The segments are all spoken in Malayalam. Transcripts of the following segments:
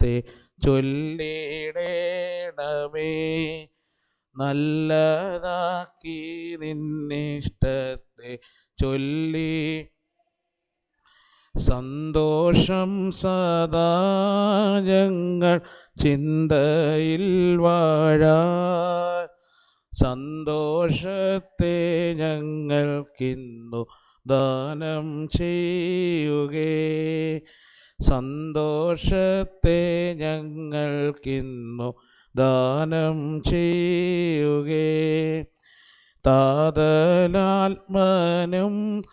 ഇഷ്ടത്തെ ചൊല്ലിടേണമേ. നല്ലതാക്കി നിന്നിഷ്ടത്തെ ചൊല്ലി. സന്തോഷം സദാ ഞങ്ങൾ ചിന്തയിൽ വാഴാൻ. സന്തോഷത്തെ ഞങ്ങൾക്കിന്നു ദാനം ചെയ്യുകേ. സന്തോഷത്തെ ഞങ്ങൾക്കിന്നു ദാനം ചെയ്യുകേ. താതലാത്മനും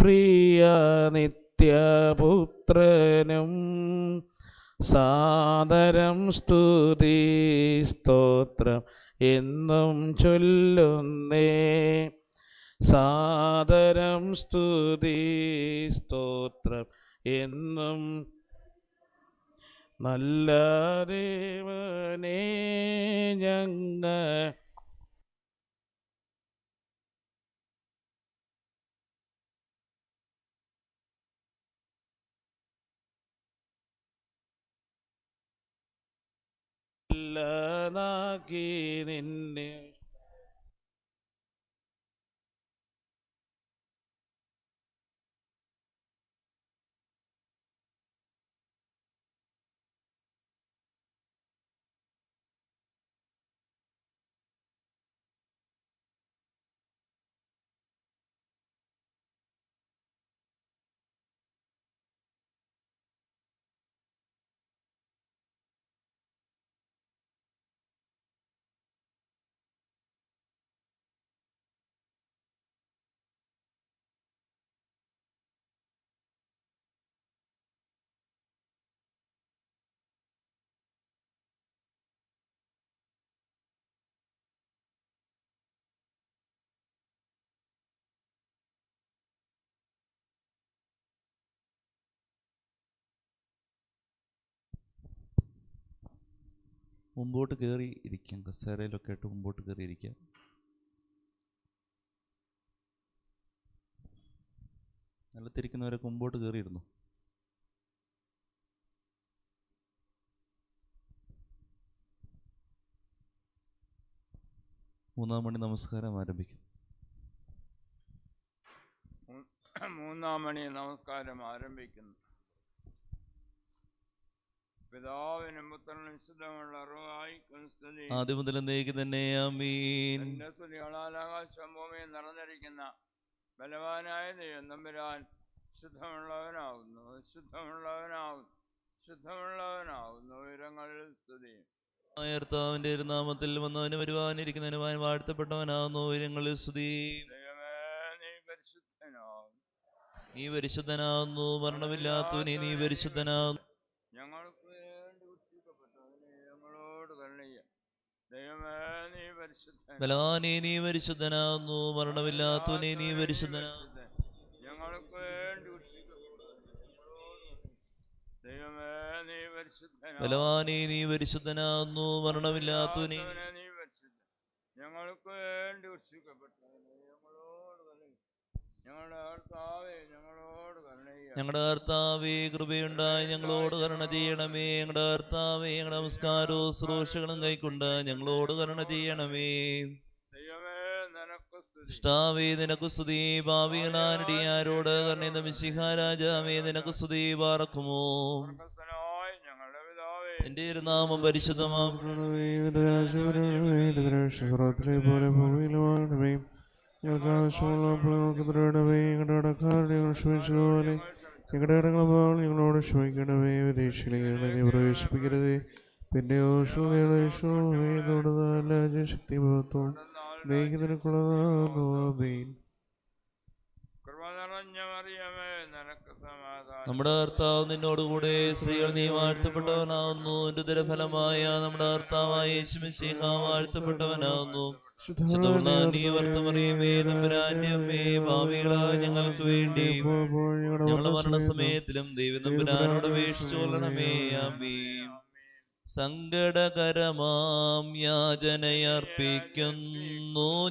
പ്രിയ നിത്യപുത്രനും സാദരം സ്തുതി സ്തോത്രം എന്നും ചൊല്ലുന്നേ. സാദരം സ്തുതി സ്തോത്രം എന്നും നല്ല ദേവനേ ഞങ്ങൾ നല്ലതാക്കി നിന്നെ മുമ്പോട്ട് കയറി ഇരിക്കാം. കസേരയിലൊക്കെ ആയിട്ട് മുമ്പോട്ട് കയറി ഇരിക്കാം. നിലത്തിരിക്കുന്നവരൊക്കെ മുമ്പോട്ട് കയറിയിരുന്നു. മൂന്നാം മണി നമസ്കാരം ആരംഭിക്കുന്നു. മൂന്നാം മണി നമസ്കാരം ആരംഭിക്കുന്നു. പിതാവിനും പുത്രനും വിശുദ്ധമുള്ള അറിവായി സ്തുതി ആദ്യം മുതൽ തന്നെ ആകാശം നിറഞ്ഞിരിക്കുന്ന ബലവാനായ ദൈവം തമ്പുരാൻ ശുദ്ധമുള്ളവനാവുന്നു ശുദ്ധമുള്ളവനാവുന്നു ശുദ്ധമുള്ളവനാവുന്നു ഉയരങ്ങളിൽ സ്തുതി. ർത്താവിന്റെ നാമത്തിൽ വന്നവന് വരുവാനിരിക്കുന്നതിനുമായി വാഴ്ത്തപ്പെട്ടവനാകുന്നു ഉയരങ്ങളിൽ സ്തുതി. നീ പരിശുദ്ധനാകുന്നു. മരണമില്ലാത്തവനെ നീ പരിശുദ്ധനാകുന്നു ഞങ്ങൾക്ക് വേണ്ടി ഉച്ചിക്കപ്പെട്ടവനെ ഞങ്ങളോട് കരുണയ്യ ദൈവമേ നീ പരിശുദ്ധനാകുന്നു മരണമില്ലാത്തവനെ നീ പരിശുദ്ധനാകുന്നു. ബലവാനെ നീ പരിശുദ്ധനാകുന്നു മരണമില്ലാത്തവനെ ഞങ്ങൾക്ക് വേണ്ടി ഉച്ചിക്കപ്പെട്ടവനെ ഞങ്ങളോട് ഞങ്ങളുടെ കർത്താവേ ഞങ്ങളോട് കർത്താവേ കൃപയുണ്ടായി ഞങ്ങളോട് കരുണ ചെയ്യണമേ. ഞങ്ങളുടെ കർത്താവേ ഞങ്ങളുടെ നമസ്കാരവും ശ്രോഷകളും കൈക്കൊണ്ട് ഞങ്ങളോട് കരുണ ചെയ്യണമേ. ദൈവമേ നിനക്ക് സ്തുതി. ഇഷ്ടാവേ നിനക്ക് സ്തുതി. ഭാവികളാരടിയാരോട് കർണിത മിശിഹാരാജാവേ നിനക്ക് സ്തുതി പാർക്കുമോ? സ്വർഗസ്ഥനായ ഞങ്ങളുടെ പിതാവേ. എന്റെ ഒരു നാമം പരിശുദ്ധമാം പോലെ ഭൂമിയിലുമാകണമേ ഞങ്ങൾക്ക് ആവശ്യമുള്ള ഞങ്ങൾക്ക് തരണമേ ഞങ്ങളുടെ അടക്കാരുടെ ഞങ്ങൾ ക്ഷമിച്ചതുപോലെ ഞങ്ങളുടെ ഞങ്ങളോട് ക്ഷമിക്കണമേ. വിദേശികളെ പ്രവേശിപ്പിക്കരുത്. പിന്നെ ശക്തി മഹത്വം നമ്മുടെ കർത്താവ് നിന്നോടുകൂടെ സ്ത്രീകൾ നീ വാഴ്ത്തപ്പെട്ടവനാവുന്നു എന്റെ ദുരഫലമായ നമ്മുടെ കർത്താവായ യേശുമിശിഹ വാഴ്ത്തപ്പെട്ടവനാവുന്നു അമ്മേ ഞങ്ങൾക്ക് വേണ്ടി. ഞങ്ങളുടെ മരണസമയത്തിലും ദൈവം നമ്പുരാനോട് അപേക്ഷിച്ചു കൊള്ളണമേ ആമേ സങ്കടകരമാം യാചനയർപ്പിക്കുന്നു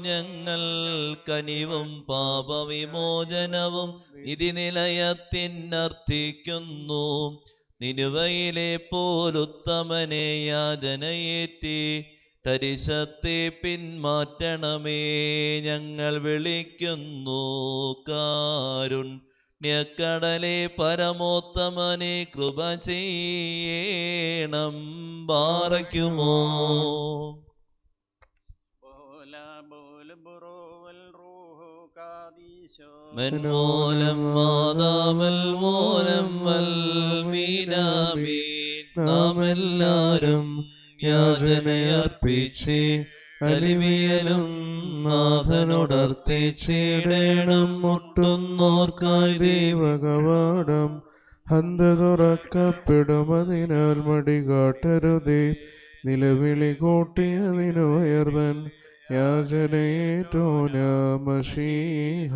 ഞങ്ങൾ കനിവും പാപവിമോചനവും നിധിനിലയത്തിനർത്ഥിക്കുന്നു നിനുവയിലെ പോലുത്തമനെ യാതനയേറ്റി തരിശത്തെ പിന്മാറ്റണമേ ഞങ്ങൾ വിളിക്കുന്നു. കാരുണ്യക്കടലെ പരമോത്തമനെ കൃപ ചെയ്യണം ബാറയ്ക്കുമോ? മെൻമോലം മാതാമൽ മോലം മീനാമീൻ നാം എല്ലാരും യാചനയർപ്പിച്ച് കലിവിയലും നാഥനോടർത്തിച്ചിടണം മുട്ടുന്നോർക്കായി ദൈവ ദൈവകവാടം. ഹന്ത തുറക്കപ്പെടുമതിനാൽ മടികാട്ടരുതേ നിലവിളി കൂട്ടിയതിനു ഉയർന്നൻ യാചനയേറ്റോനാമശീഹ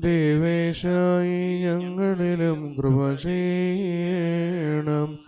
ദേവേശായി ഞങ്ങളിലും കൃപ ചെയ്യണം.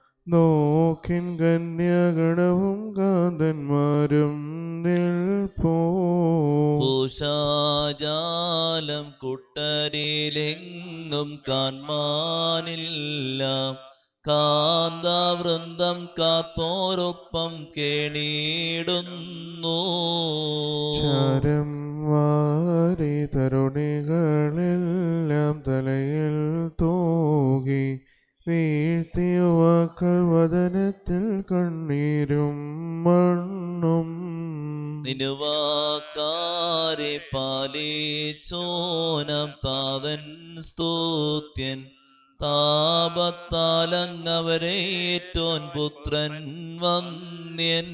നോക്കിൻ കന്യാഗണവും കാന്തന്മാരും നിൽപ്പോഷാജാലം കുട്ടരിലെങ്ങും കാൺമാനില്ല. കാന്താവൃന്ദം കാത്തോരൊപ്പം കേണിയിടുന്നു. ചരം വാരി തരുണികളെല്ലാം തലയിൽ തൂകി വീഴ്ത്തിയ യുവാക്കൾ വദനത്തിൽ കണ്ണീരും മണ്ണും. നിനുവാക്കാരെ പാലിച്ചോനം താതൻ സ്തോത്യൻ. താപത്താലങ്ങവരേറ്റോൻ പുത്രൻ വന്യൻ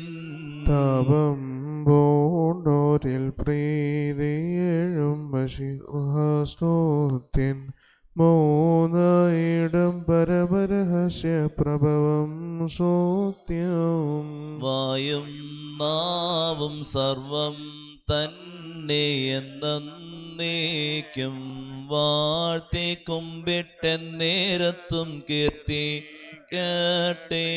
താപം പൂണ്ടോരിൽ പ്രീതിയേഴും മൂന്നായിടം പരപരഹസ്യ പ്രഭവം സോത്യം. വായും നാവും സർവം തന്നെ എന്നേക്കും വാഴ്ത്തി കുമ്പിട്ടെന്നേരത്തും കീർത്തി കേട്ടേ.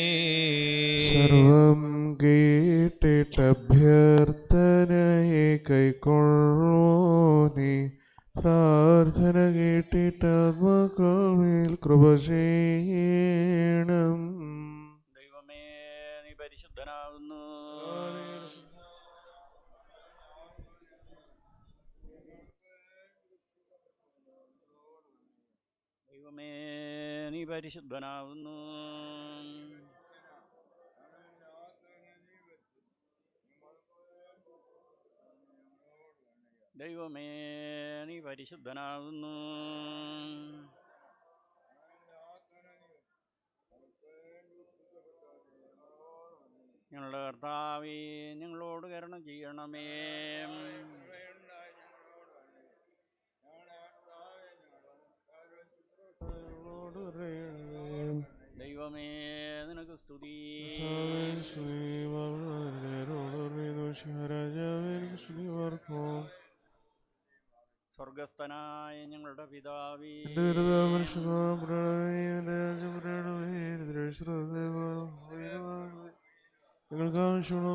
സർവം കേട്ടിട്ടഭ്യർത്ഥനയെ കൈക്കൊള്ളോനെ. പ്രാർത്ഥന കേട്ടിട്ടാത്മാക്കാവിൽ കൃപ ചെയ്യണം. ദൈവമേ നീ ദൈവമേ ദൈവമേ പരിശുദ്ധനാകുന്നു. ഞങ്ങളുടെ കർത്താവേ ഞങ്ങളോട് കരണം ചെയ്യണമേ. ദൈവമേ നിനക്ക് സ്തുതി. സ്വർഗസ്ഥനായ ഞങ്ങളുടെ പിതാവേ. ഞങ്ങൾക്ക് ആവശ്യമുള്ള